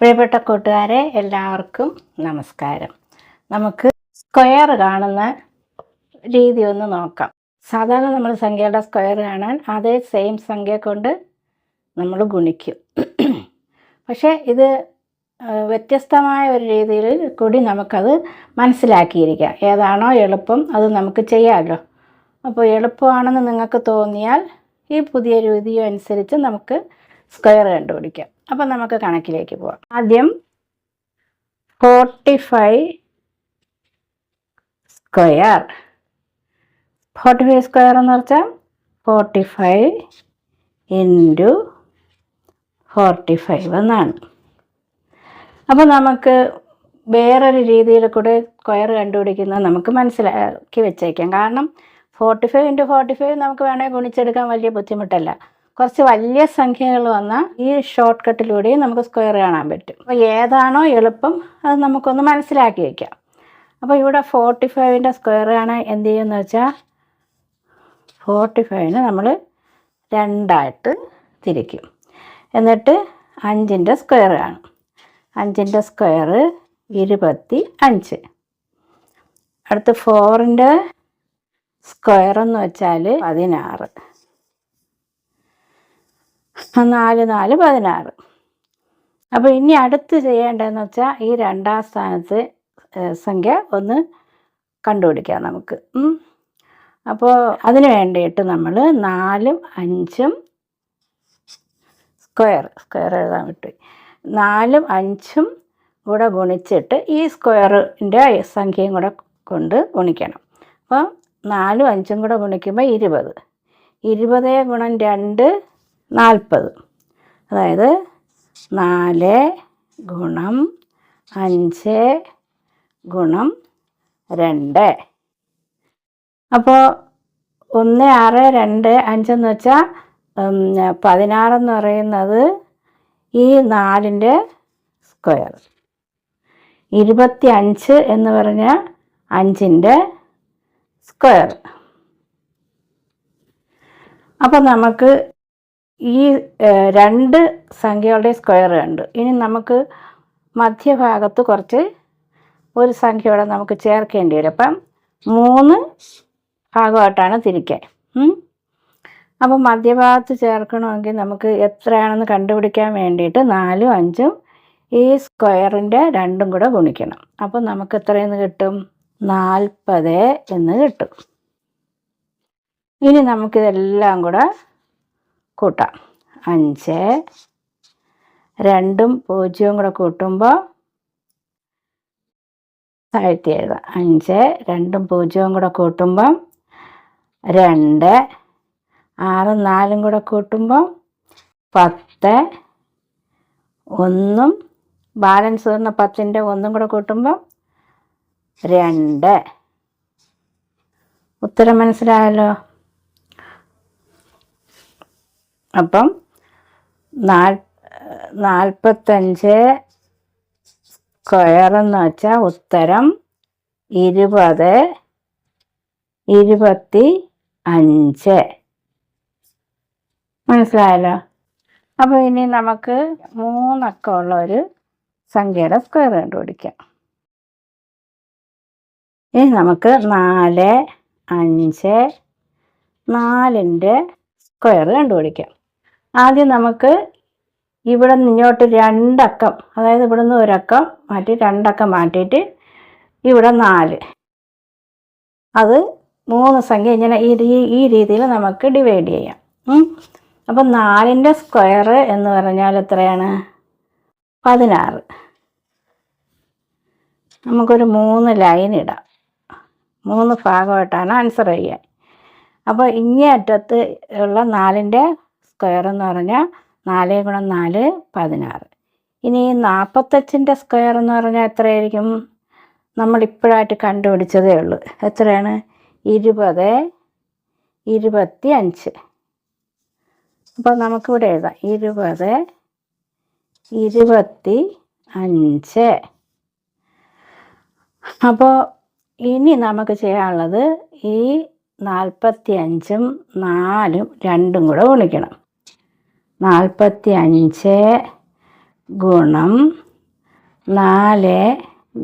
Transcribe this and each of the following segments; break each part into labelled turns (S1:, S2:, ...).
S1: പ്രിയപ്പെട്ട കൂട്ടുകാരെ എല്ലാവർക്കും നമസ്കാരം. നമുക്ക് സ്ക്വയർ കാണുന്ന രീതി ഒന്ന് നോക്കാം. സാധാരണ നമ്മൾ സംഖ്യയുടെ സ്ക്വയർ കാണാൻ അതേ സെയിം സംഖ്യ കൊണ്ട് നമ്മൾ ഗുണിക്കും. പക്ഷേ ഇത് വ്യത്യസ്തമായ ഒരു രീതിയിൽ കൂടി നമുക്കത് മനസ്സിലാക്കിയിരിക്കാം. ഏതാണോ എളുപ്പം അത് നമുക്ക് ചെയ്യാമല്ലോ അപ്പോൾ എളുപ്പമാണെന്ന് നിങ്ങൾക്ക് തോന്നിയാൽ ഈ പുതിയ രീതി അനുസരിച്ച് നമുക്ക് സ്ക്വയർ കണ്ടുപിടിക്കാം. അപ്പം നമുക്ക് കണക്കിലേക്ക് പോവാം. ആദ്യം forty five square. Forty five square എന്ന് വെച്ചാൽ forty five into forty five എന്നാണ്. അപ്പോൾ നമുക്ക് വേറൊരു രീതിയിൽ കൂടെ സ്ക്വയർ കണ്ടുപിടിക്കുന്നത് നമുക്ക് മനസ്സിലാക്കി വെച്ചേക്കാം. കാരണം forty five into forty five നമുക്ക് വേണമെങ്കിൽ ഗുണിച്ചെടുക്കാൻ വലിയ ബുദ്ധിമുട്ടല്ല. കുറച്ച് വലിയ സംഖ്യകൾ വന്നാൽ ഈ ഷോർട്ട് കട്ടിലൂടെയും നമുക്ക് സ്ക്വയർ കാണാൻ പറ്റും. അപ്പോൾ ഏതാണോ എളുപ്പം അത് നമുക്കൊന്ന് മനസ്സിലാക്കി വയ്ക്കാം അപ്പോൾ ഇവിടെ ഫോർട്ടി ഫൈവിന്റെ സ്ക്വയർ കാണാൻ എന്ത് ചെയ്യുമെന്ന് വെച്ചാൽ ഫോർട്ടി ഫൈവിന് നമ്മൾ രണ്ടായിട്ട് തിരിക്കും. എന്നിട്ട് അഞ്ചിന്റെ സ്ക്വയർ കാണും. അഞ്ചിന്റെ സ്ക്വയർ ഇരുപത്തി അഞ്ച്. അടുത്ത് ഫോറിന്റെ സ്ക്വയർ എന്ന് വെച്ചാൽ പതിനാറ്. നാല് നാല് പതിനാറ്. അപ്പോൾ ഇനി അടുത്ത് ചെയ്യേണ്ടതെന്ന് വെച്ചാൽ ഈ രണ്ടാം സ്ഥാനത്ത് സംഖ്യ ഒന്ന് കണ്ടുപിടിക്കാം നമുക്ക്. അപ്പോൾ അതിന് വേണ്ടിയിട്ട് നമ്മൾ നാലും അഞ്ചും സ്ക്വയർ സ്ക്വയർ എഴുതാൻ വിട്ടു നാലും അഞ്ചും കൂടെ ഗുണിച്ചിട്ട് ഈ സ്ക്വയറിന്റെ സംഖ്യയും കൂടെ കൊണ്ട് ഗുണിക്കണം. അപ്പോൾ നാലും അഞ്ചും കൂടെ ഗുണിക്കുമ്പോൾ ഇരുപത്. ഇരുപത് ഗുണം രണ്ട് നാൽപ്പത്. അതായത് നാല് ഗുണം അഞ്ച് ഗുണം രണ്ട്. അപ്പോൾ ഒന്ന് ആറ് രണ്ട് അഞ്ചെന്ന് വെച്ചാൽ പതിനാറെന്ന് പറയുന്നത് ഈ നാലിന്റെ സ്ക്വയർ. ഇരുപത്തി അഞ്ച് എന്ന് പറഞ്ഞാൽ അഞ്ചിന്റെ സ്ക്വയർ. അപ്പോൾ നമുക്ക് ഈ രണ്ട് സംഖ്യകളുടെ സ്ക്വയർ ഉണ്ട് ഇനി നമുക്ക് മധ്യഭാഗത്ത് കുറച്ച് ഒരു സംഖ്യയോടെ നമുക്ക് ചേർക്കേണ്ടി വരും. അപ്പം മൂന്ന് ഭാഗമായിട്ടാണ് തിരിക്കാൻ. അപ്പം മധ്യഭാഗത്ത് ചേർക്കണമെങ്കിൽ നമുക്ക് എത്രയാണെന്ന് കണ്ടുപിടിക്കാൻ വേണ്ടിയിട്ട് നാലും അഞ്ചും ഈ സ്ക്വയറിന്റെ രണ്ടും കൂടെ ഗുണിക്കണം. അപ്പം നമുക്ക് എത്രയെന്ന് കിട്ടും? നാൽപ്പത് എന്ന് കിട്ടും. ഇനി നമുക്കിതെല്ലാം കൂടെ കൂട്ടാം. അഞ്ച്. രണ്ടും പൂജ്യവും കൂടെ കൂട്ടുമ്പോൾ താഴ്ത്തി എഴുതാം. അഞ്ച് രണ്ടും പൂജ്യവും കൂടെ കൂട്ടുമ്പം രണ്ട് ആറും നാലും കൂടെ കൂട്ടുമ്പോൾ പത്ത് ഒന്നും ബാലൻസ് വന്ന പത്തിന്റെ ഒന്നും കൂടെ കൂട്ടുമ്പോൾ രണ്ട്. ഉത്തരം മനസ്സിലായല്ലോ? അപ്പം നാൽ നാൽപ്പത്തഞ്ച് സ്ക്വയർ എന്ന് വെച്ചാൽ ഉത്തരം ഇരുപത് ഇരുപത്തി അഞ്ച്. മനസ്സിലായല്ലോ? അപ്പോൾ ഇനി നമുക്ക് മൂന്നക്കമുള്ള ഒരു സംഖ്യയുടെ സ്ക്വയർ കണ്ടുപിടിക്കാം. ഇനി നമുക്ക് നാല് അഞ്ച് നാലിന്റെ സ്ക്വയർ കണ്ടുപിടിക്കാം. ആദ്യം നമുക്ക് ഇവിടെ നിന്ന് ഇങ്ങോട്ട് രണ്ടക്കം അതായത് ഇവിടെ നിന്ന് ഒരക്കം മാറ്റി രണ്ടക്കം മാറ്റിയിട്ട് ഇവിടെ നാല്. അത് മൂന്ന് സംഖ്യ ഇങ്ങനെ ഈ ഈ രീതിയിൽ നമുക്ക് ഡിവൈഡ് ചെയ്യാം. അപ്പം നാലിന്റെ സ്ക്വയർ എന്ന് പറഞ്ഞാൽ എത്രയാണ്? പതിനാറ്. നമുക്കൊരു മൂന്ന് ലൈൻ ഇടാം. മൂന്ന് ഭാഗമായിട്ടാണ് ആൻസർ ചെയ്യാൻ. അപ്പോൾ ഇങ്ങേ അറ്റത്ത് ഉള്ള നാലിന്റെ സ്ക്വയർ എന്ന് പറഞ്ഞാൽ നാല് ഗുണം നാല് പതിനാറ്. ഇനി നാൽപ്പത്തഞ്ചിന്റെ സ്ക്വയർ എന്ന് പറഞ്ഞാൽ എത്രയായിരിക്കും? നമ്മളിപ്പോഴായിട്ട് കണ്ടുപിടിച്ചതേ ഉള്ളൂ. എത്രയാണ്? ഇരുപത് ഇരുപത്തി അഞ്ച്. അപ്പോൾ നമുക്കിവിടെ എഴുതാം. ഇരുപത് ഇരുപത്തി അഞ്ച്. അപ്പോൾ ഇനി നമുക്ക് ചെയ്യാനുള്ളത് ഈ നാൽപ്പത്തി അഞ്ചും നാലും രണ്ടും കൂടെ ഗുണിക്കണം. നാൽപ്പത്തി അഞ്ച് ഗുണം നാല്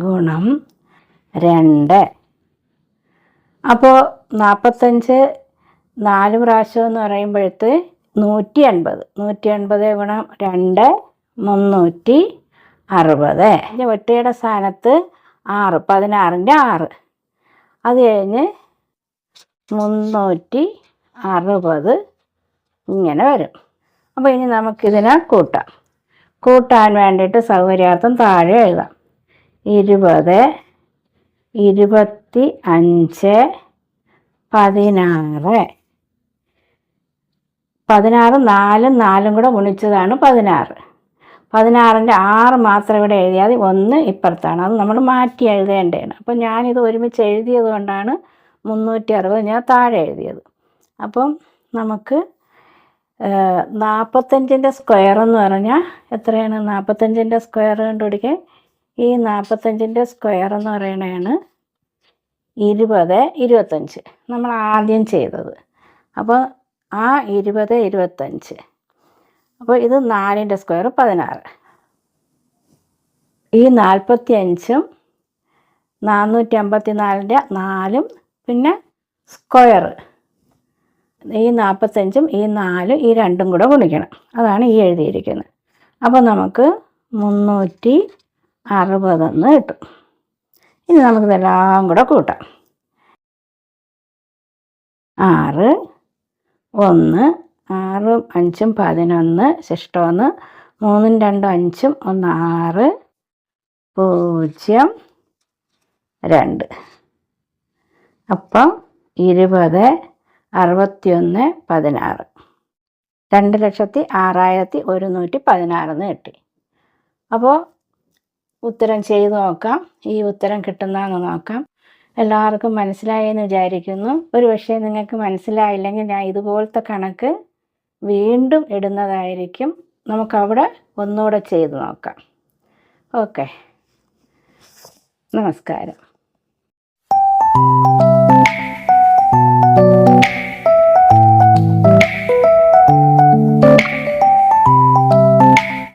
S1: ഗുണം രണ്ട്. അപ്പോൾ നാൽപ്പത്തഞ്ച് നാല് പ്രാവശ്യം എന്ന് പറയുമ്പോഴത്ത് നൂറ്റി അൻപത് നൂറ്റി അൻപത് ഗുണം രണ്ട് മുന്നൂറ്റി അറുപത്. ഒറ്റയുടെ സ്ഥാനത്ത് ആറ് പതിനാറിന്റെ ആറ്. അത് കഴിഞ്ഞ് മുന്നൂറ്റി അറുപത് ഇങ്ങനെ വരും. അപ്പോൾ ഇനി നമുക്കിതിനെ കൂട്ടാം. കൂട്ടാൻ വേണ്ടിയിട്ട് സൗകര്യാർത്ഥം താഴെ എഴുതാം. ഇരുപത് ഇരുപത്തി അഞ്ച് പതിനാറ്. പതിനാറ് നാലും നാലും കൂടെ ഗുണിച്ചതാണ് പതിനാറ്. പതിനാറിന്റെ ആറ് മാത്രം ഇവിടെ എഴുതിയാൽ ഒന്ന് ഇപ്പുറത്താണ്. അത് നമ്മൾ മാറ്റി എഴുതേണ്ടതാണ്. അപ്പോൾ ഞാനിത് ഒരുമിച്ച് എഴുതിയത് കൊണ്ടാണ് മുന്നൂറ്റി അറുപത് ഞാൻ താഴെ എഴുതിയത്. അപ്പം നമുക്ക് നാൽപ്പത്തഞ്ചിന്റെ സ്ക്വയർ എന്ന് പറഞ്ഞാൽ എത്രയാണ്? നാൽപ്പത്തഞ്ചിന്റെ സ്ക്വയർ കണ്ടുപിടിക്കാൻ. ഈ നാൽപ്പത്തഞ്ചിന്റെ സ്ക്വയർ എന്ന് പറയണതാണ് ഇരുപത് ഇരുപത്തഞ്ച്. നമ്മൾ ആദ്യം ചെയ്തത്. അപ്പോൾ ആ ഇരുപത് ഇരുപത്തഞ്ച്. അപ്പോൾ ഇത് നാലിന്റെ സ്ക്വയർ പതിനാറ്. ഈ നാൽപ്പത്തി അഞ്ചും നാനൂറ്റി അമ്പത്തി നാലിന്റെ നാലും പിന്നെ സ്ക്വയർ. ഈ നാൽപ്പത്തഞ്ചും ഈ നാലും ഈ രണ്ടും കൂടെ ഗുണിക്കണം. അതാണ് ഈ എഴുതിയിരിക്കുന്നത്. അപ്പോൾ നമുക്ക് മുന്നൂറ്റി അറുപതെന്ന് കിട്ടും. ഇനി നമുക്കിതെല്ലാം കൂടെ കൂട്ടാം. ആറ് ഒന്ന് ആറും അഞ്ചും പതിനൊന്ന് ശിഷ്ടമൊന്ന് മൂന്നും രണ്ടും അഞ്ചും ഒന്ന് ആറ് പൂജ്യം രണ്ട്. അപ്പം ഇരുപത് അറുപത്തിയൊന്ന് പതിനാറ്. രണ്ട് ലക്ഷത്തി ആറായിരത്തി ഒരുന്നൂറ്റി പതിനാറെന്ന് കിട്ടി. അപ്പോൾ ഉത്തരം ചെയ്ത് നോക്കാം. ഈ ഉത്തരം കിട്ടുന്നതെന്ന് നോക്കാം. എല്ലാവർക്കും മനസ്സിലായെന്ന് വിചാരിക്കുന്നു. ഒരു പക്ഷേ നിങ്ങൾക്ക് മനസ്സിലായില്ലെങ്കിൽ ഞാൻ ഇതുപോലത്തെ കണക്ക് വീണ്ടും ഇടുന്നതായിരിക്കും. നമുക്കവിടെ ഒന്നുകൂടെ ചെയ്ത് നോക്കാം. ഓക്കെ. നമസ്കാരം.